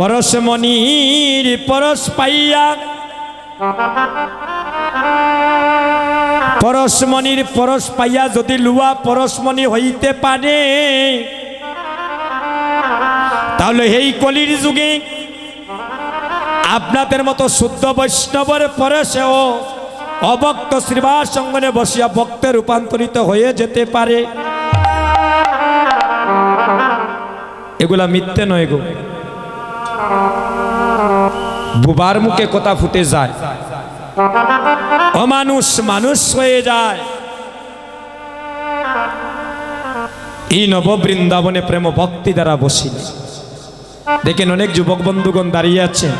পরশমণির পরশ পাইয়া। পরশমণির পরশ পাইয়া যদি লুয়া পরশমণি হইতে পারে, তাহলে এই কলির যুগে আপনাদের মতো শুদ্ধ বৈষ্ণবের পরশেও অভক্ত শ্রীবাস সঙ্গনে বসিয়া ভক্তে রূপান্তরিত হয়ে যেতে পারে। এগুলা মিথ্যে নয় গো। বুবার মুখে কথা ফুটে যায়। অমানুষ মানুষ হয়ে যায়। এই নব বৃন্দাবনে প্রেম ভক্তি দ্বারা বসিলে। দেখেন অনেক যুবক বন্ধুগণ দাঁড়িয়ে আছেন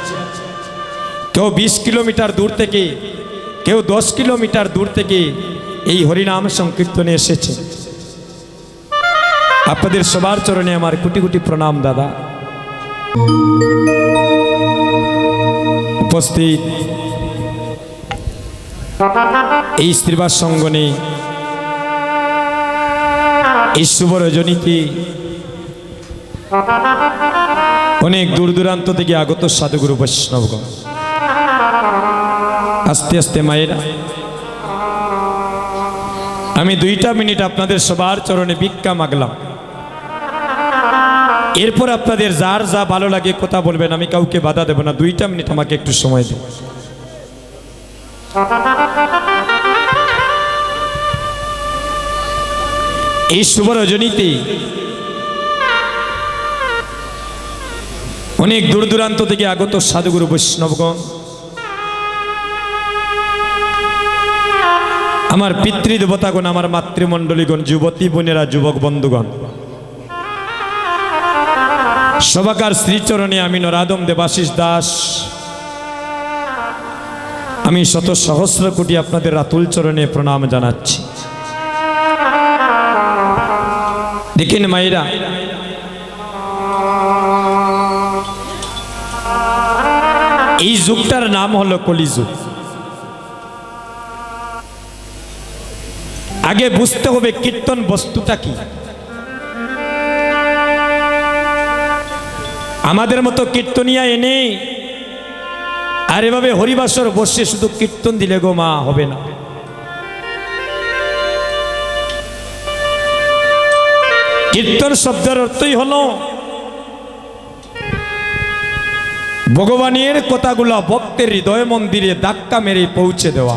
কেউ বিশ কিলোমিটার দূর থেকে, কেউ দশ কিলোমিটার দূর থেকে এই হরিনাম সংকীর্তনে এসেছে। আপনাদের সবার চরণে আমার কোটি কোটি প্রণাম, দাদা। উপস্থিত এই স্ত্রীবাস সঙ্গনে এই অনেক দূর দূরান্ত থেকে আগত সাধুগুরু বৈষ্ণবগণ, আস্তে আস্তে মায়েরা, আমি দুইটা মিনিট আপনাদের সবার চরণে ভিক্ষা মাগলাম। এরপর আপনাদের যার যা ভালো লাগে কথা বলবেন, আমি কাউকে বাধা দেব না। দুইটা মিনিট আমাকে একটু সময় দেব এই শুভ রজনীতে অনেক দূর দূরান্ত থেকে আগত সাধুগুরু বৈষ্ণবগণ, আমার পিতৃদেবতাগণ, আমার মাতৃমণ্ডলীগণ, যুবতী বোনেরা, যুবক বন্ধুগণ সবাকার শ্রীচরণে আমি নরাদম দেবাশিস দাস। আমি শত সহস্র কোটি আপনাদের রাতুল চরণে প্রণাম জানাচ্ছি। দেখেন মায়েরা, এই যুগটার নাম হলো কলিযুগ। আগে বুঝতে হবে কীর্তন বস্তুটা কি? আমাদের মতো কীর্তনিয়া এনে আর এভাবে হরিবাসর বসে শুধু কীর্তন দিলে গো মা, হবে না। কীর্তন শব্দের অর্থই হলো ভগবানের কথাগুলো ভক্তের হৃদয় মন্দিরে ধাক্কা মেরে পৌঁছে দেওয়া।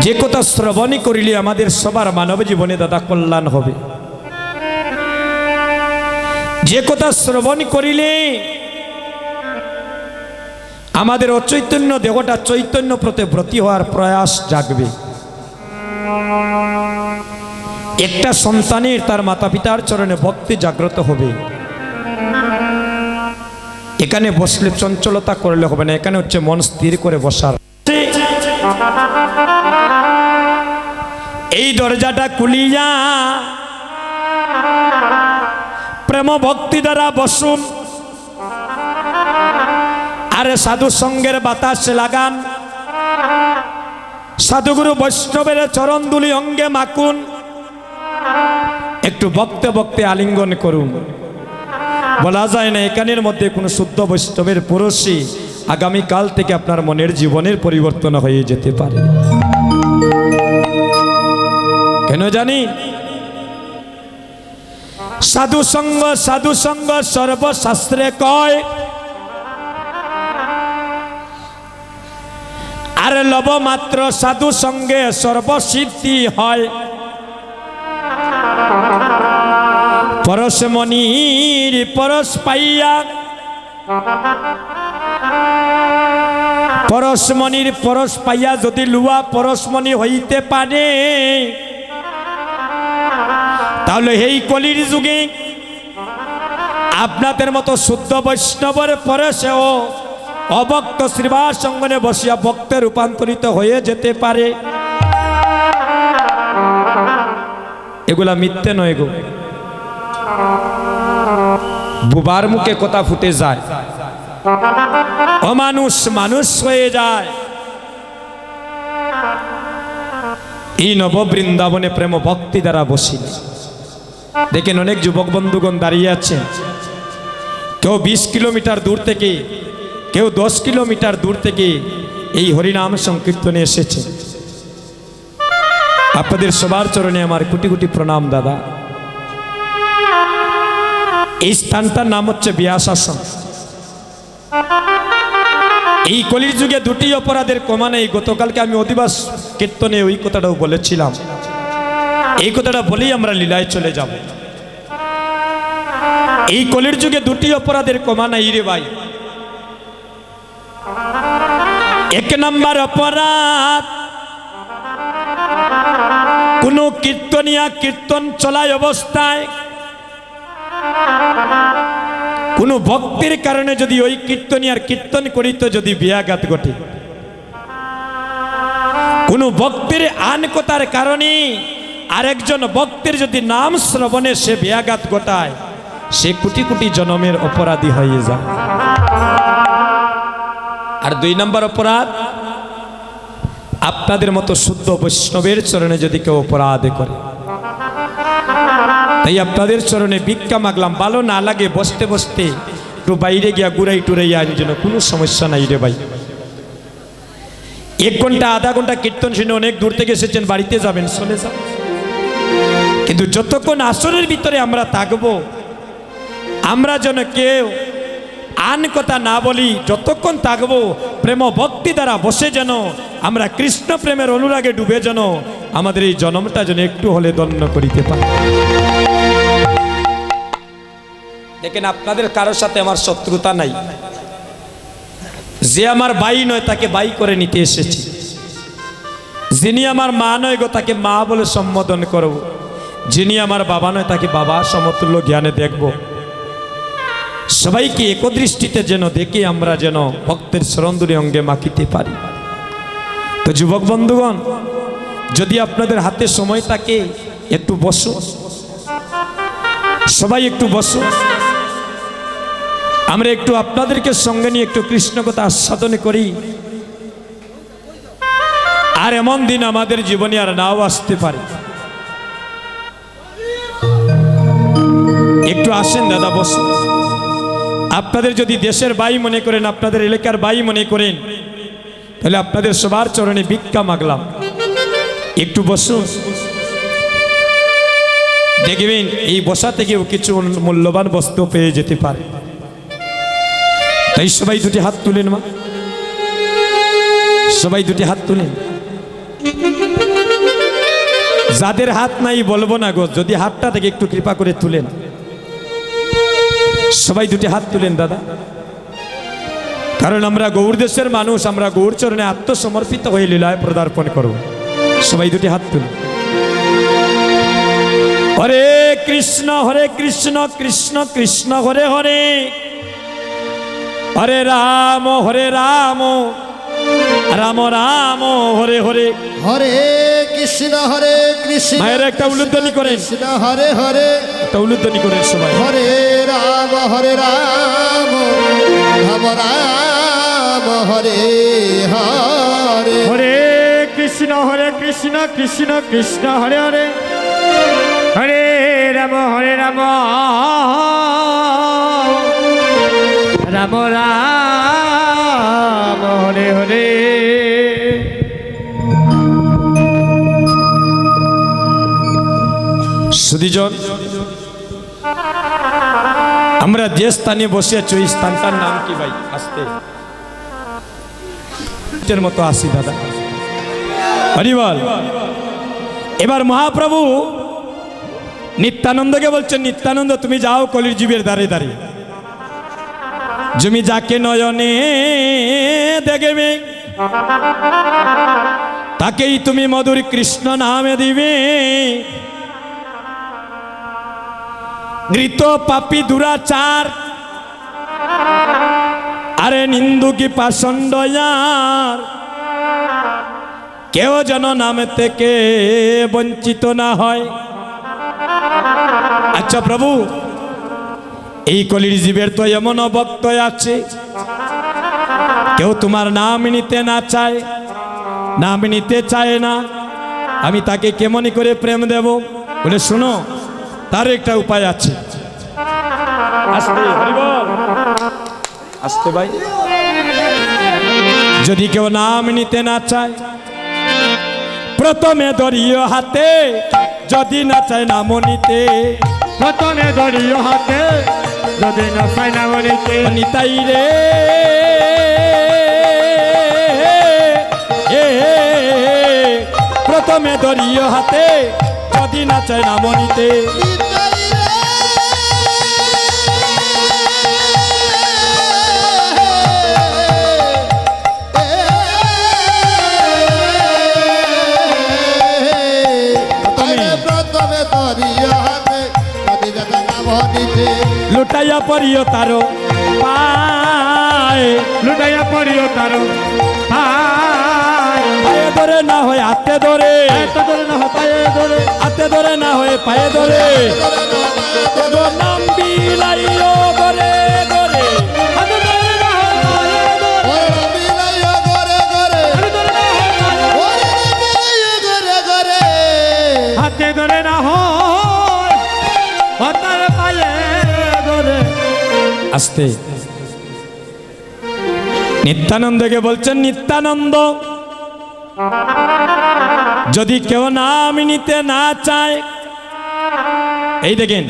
যে কথা শ্রবণই করিলে আমাদের সবার মানব জীবনে দাদা কল্যাণ হবে। যে কথা শ্রবণ করিলে আমাদের অচৈতন্য দেহটা চৈতন্য প্রতি ব্রতী হওয়ার প্রয়াস জাগবে। একটা সন্তানের তার মাতা পিতার চরণে ভক্তি জাগ্রত হবে। এখানে বসলে চঞ্চলতা করলে হবে না, এখানে হচ্ছে মন স্থির করে বসার। এই দরজাটা খুলিয়া প্রেম ভক্তি দ্বারা বসুন। আরে সাধু সঙ্গের বাতাস লাগান। সাধুগুরু বৈষ্ণবের চরণ দুলি অঙ্গে মাকুন একটু বক্তে বক্তে আলিঙ্গন করুন। বলা যায় না, এখানের মধ্যে কোনো শুদ্ধ বৈষ্ণবের পুরুষই আগামীকাল থেকে আপনার মনের জীবনের পরিবর্তন হয়ে যেতে পারে। কেন জানি? সাধু সঙ্গ সাধু সঙ্গ সর্বশাস্ত্রে কয়। আর লব মাত্র সাধু সঙ্গে সর্বসিদ্ধি হয়। পরশমণির পরশ পাইয়া পরশমণির পরশ পাইয়া যদি লুয়া পরশমণি হইতে পারে তাহলে এই কলির যুগে আপনাদের মতো শুদ্ধ বৈষ্ণবের পরশেও অভক্ত শ্রীবাস সঙ্গনে বসিয়া ভক্তে রূপান্তরিত হয়ে যেতে পারে। এগুলা মিথ্যে নয় গো। বুবার মুখে কথা ফুটে যায়। অমানুষ মানুষ হয়ে যায়। এই নব বৃন্দাবনে প্রেম ভক্তি দ্বারা বসিলে। দেখেন অনেক যুবক বন্ধুগণ দাঁড়িয়ে আছে। কেউ বিশ কিলোমিটার দূর থেকে, কেউ দশ কিলোমিটার দূর থেকে এই হরিনাম সংকীর্তনে এসেছে। আপনাদের সবার চরণে আমার কোটি কোটি প্রণাম, দাদা। এই স্থানটার নাম হচ্ছে বিয়াসাসন। এই কলির যুগে দুটি অপরাধের কমানে এই গতকালকে আমি অধিবাস কীর্তনে ওই কথাটাও বলেছিলাম। এই কথাটা বলেই আমরা লীলায় চলে যাব। এই কলির যুগে দুটি অপরাধের কমানা রে ভাই। এক নম্বর অপরাধ, কোন কীর্তনিয়া কীর্তন চলায় অবস্থায়, কোন ভক্তির কারণে যদি ওই কীর্তনিয়ার কীর্তন করিত যদি বিয়াঘাত ঘটে। কোন ভক্তির আনকতার কারণে আরেকজন ভক্তের যদি নাম শ্রবণে সে বিয়াঘাত ঘটায়, সে কোটি কোটি জনমের অপরাধী হয়ে যায়। আর দুই নম্বর অপরাধ, আপনাদের মতো শুদ্ধ বৈষ্ণবের চরণে যদি কেউ অপরাধ করে। তাই আপনাদের চরণে ভিক্ষা মাগলাম, ভালো না লাগে বসতে বসতে, একটু বাইরে গিয়া গুড়াই টুরাইয়া আনি যেন কোনো সমস্যা নাই রে ভাই। এক ঘণ্টা, আধা ঘণ্টা কীর্তন শুনে অনেক দূর থেকে এসেছেন, বাড়িতে যাবেন, চলে যান কিন্তু যতক্ষণ আসরের ভিতরে আমরা থাকব, আমরা যেন কেউ আন কথা না বলি, যতক্ষণ থাকব, প্রেম ভক্তি দ্বারা বসে যেন, আমরা কৃষ্ণ প্রেমের অনুরাগে ডুবে যেন, আমাদের এই জন্মটা যেন একটু হলে দন্য করিতে পারি। দেখেন, আপনাদের কারোর সাথে আমার শত্রুতা নাই। যে আমার বাই নয়, তাকে ভাই করে নিতে এসেছি। যিনি আমার মা নয় গো, তাকে মা বলে সম্বোধন করব। যিনি আমার বাবা নয়, তাকে বাবা সমতুল্য জ্ঞানে দেখব। সবাইকে একদৃষ্টিতে যেন দেখে আমরা যেন ভক্তের সরন্দরী অঙ্গে মাখিতে পারি। তো যুবক বন্ধুগণ, যদি আপনাদের হাতে সময় থাকে, একটু বসো। সবাই একটু বসো। আমরা একটু আপনাদেরকে সঙ্গে নিয়ে একটু কৃষ্ণ কথা আস্বাদন করি। আর এমন দিন আমাদের জীবনে আর নাও আসতে পারে। একটু আসেন, দাদা, বসুন। আপনাদের যদি দেশের বাই মনে করেন, আপনাদের এলাকার বাই মনে করেন, তাহলে আপনাদের সবার চরণে ভিক্ষা মাগলাম। একটু বসুন। দেখবেন, এই বসা থেকেও কিছু মূল্যবান বস্তু পেয়ে যেতে পারে। তাই সবাই দুটি হাত তুলেন, মা। সবাই দুটি হাত তুলেন। যাদের হাত নাই, বলব না গো, যদি হাতটা থেকে একটু কৃপা করে তুলেন। সবাই দুটি হাত তুলেন দাদা। কারণ আমরা গৌর দেশের মানুষ আমরা গৌর চরণে আত্মসমর্পিত হয়ে লীলায় পদার্পণ করব। সবাই দুটি হাত তুলেন। হরে কৃষ্ণ হরে কৃষ্ণ কৃষ্ণ কৃষ্ণ হরে হরে। হরে রাম হরে রাম। রাম রাম হরে হরে। হরে কৃষ্ণ হরে কৃষ্ণ একটা উল্লুধ্বনি করেন। কৃষ্ণ হরে হরে। একটা উল্লুধ্বনি করেন সবাই। হরে রাম হরে রাম। রাম রাম হরে হরে। হরে কৃষ্ণ হরে কৃষ্ণ কৃষ্ণ কৃষ্ণ হরে হরে। হরে রাম হরে রাম। রাম রাম হরে হরে। সুদীজন আমরা যে স্থানে বসে আছি ওই স্থানটার নাম কি ভাই? আসতে। মতো আসি দাদা। হরিবল এবার মহাপ্রভু নিত্যানন্দকে বলছেন, নিত্যানন্দ, তুমি যাও কলির জীবের দ্বারে দাঁড়িয়ে জমি যাকে নয়নে দেখবে, তাকেই তুমি মধুর কৃষ্ণ নামে দিবে। ঘৃত পাপি দুরাচার। আরে নিন্দু কি পাষণ্ডয়ার কেউ যেন নাম থেকে বঞ্চিত না হয়। আচ্ছা প্রভু, এই কলির জীবের তো এমন ভক্ত আছে। কেউ তোমার নাম নিতে না চায়, নাম নিতে চায় না। আমি তাকে কেমনই করে প্রেম দেব? বলে শুনো তার একটা উপায় আছে আসতে আসতে ভাই যদি কেউ নাম নিতে না চায় প্রথমে ধরিও হাতে যদি না চায় নাম নিতে প্রথমে ধরিও হাতে যদি না পাই না নিতে নিতাই রে এ, প্রথমে ধরিও হাতে যদি না চায় নাম নিতে প্রথমে তরিয়া হাতে নদী যাতে নাম নিতে লুটাইয়া পড়িও তারো পায়। লুটাইয়া পড়িও তার পায়। ধরে না হয় হাতে ধরে। এত ধরে না পায়ে ধরে। ধরে হাতে ধরে না পায়ে না না আসতে। নিত্যানন্দকে বলছেন, নিত্যানন্দ, যদি কেউ নাম নিতে না চায় এই দেখেন।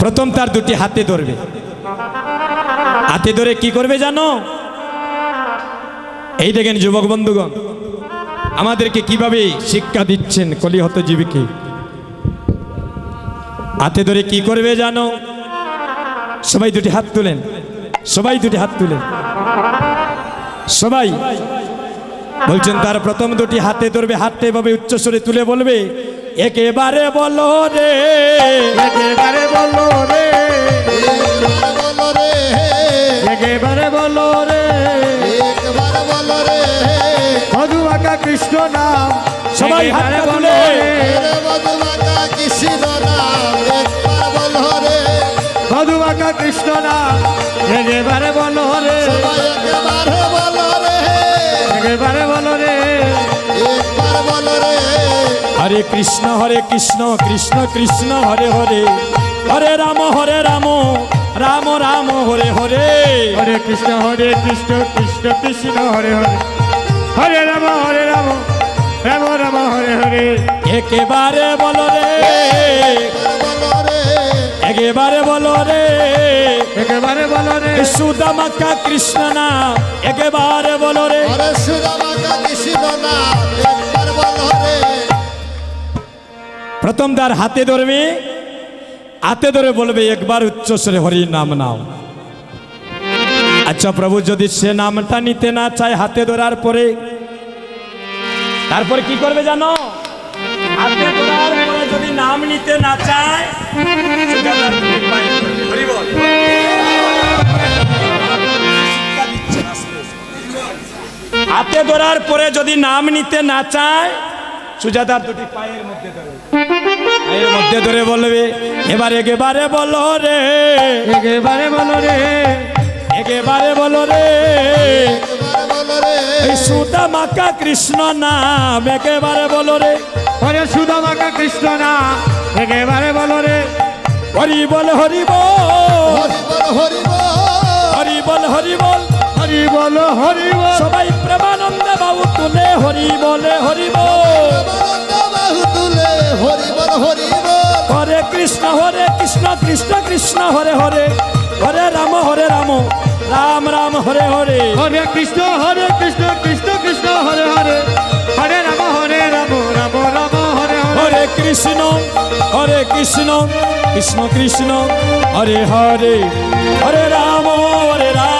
প্রথম তার দুটি হাতে ধরবে। হাতে ধরে কি করবে জানো? এই দেখেন যুবক বন্ধুগণ, আমাদেরকে কীভাবে শিক্ষা দিচ্ছেন কলিহত জীবীকে? হাতে ধরে কি করবে জানো? সবাই দুটি হাত তুলেন। সবাই দুটি হাত তুলেন। সবাই বলছেন, তার প্রথম দুটি হাতে ধরবে, হাতটা এভাবে উচ্চস্বরে তুলে বলবে একেবারে বলো রে। একেবারে বলো রে। বলো রে একেবারে বলো রে। একবার বলো রে। মধু আঁকা কৃষ্ণ নাম। সবাই তুলে। বলো রে। রে কৃষ্ণ নাম। একবার বলো রে। মধু আঁকা কৃষ্ণ নাম। একেবারে বলো রে। সবাই একবার বলো রে। একেবারে বলো রে। একবার বলো রে। হরে কৃষ্ণ হরে কৃষ্ণ কৃষ্ণ কৃষ্ণ হরে হরে। হরে রাম হরে রাম রাম রাম হরে হরে। হরে কৃষ্ণ হরে কৃষ্ণ কৃষ্ণ কৃষ্ণ হরে হরে। হরে রাম হরে রাম রাম রাম হরে হরে। একেবারে বলো রে। বলো রে একেবারে বলো রে। একেবারে বলো রে। সুদামাকা কৃষ্ণ নাম একেবারে বলো রে। হরে সুদামাকা কৃষ্ণ নাম একবার বলো রে। প্রথম তার হাতে ধরবে হাতে ধরে বলবে একবার উচ্চস্বরে হরি নাম নাও। আচ্ছা প্রভু যদি সে নামটা নিতে না চায় হাতে ধরার পরে তারপরে কি করবে জানো? হাতে ধরার পরে যদি নাম নিতে না চায় হাতে ধরার পরে যদি নাম নিতে না চায় সুজাতার দুটি পায়ের মধ্যে ধরে। পায়ের মধ্যে ধরে বলবে এবার একেবারে বলো রে। একেবারে বলো রে। একেবারে বলো রে। রে এই কৃষ্ণ নাম একেবারে বলো রে। হরে সুদামাকা কৃষ্ণ নাম একেবারে বলো রে। হরি বল হরি বল। হরি বল হরি বল। হরি বল হরি বল। হরি বলো হরি বল সবাই প্রেমানন্দ বাবু তুলে হরি বলে হরি বল তুলে হরি বল হরি বল হরে কৃষ্ণ হরে কৃষ্ণ কৃষ্ণ কৃষ্ণ হরে হরে। হরে রাম হরে রাম। রাম রাম হরে হরে। হরে কৃষ্ণ হরে কৃষ্ণ কৃষ্ণ কৃষ্ণ হরে হরে। হরে রাম হরে রাম রাম রাম হরে। হরে কৃষ্ণ হরে কৃষ্ণ কৃষ্ণ কৃষ্ণ হরে হরে। হরে রাম হরে রাম।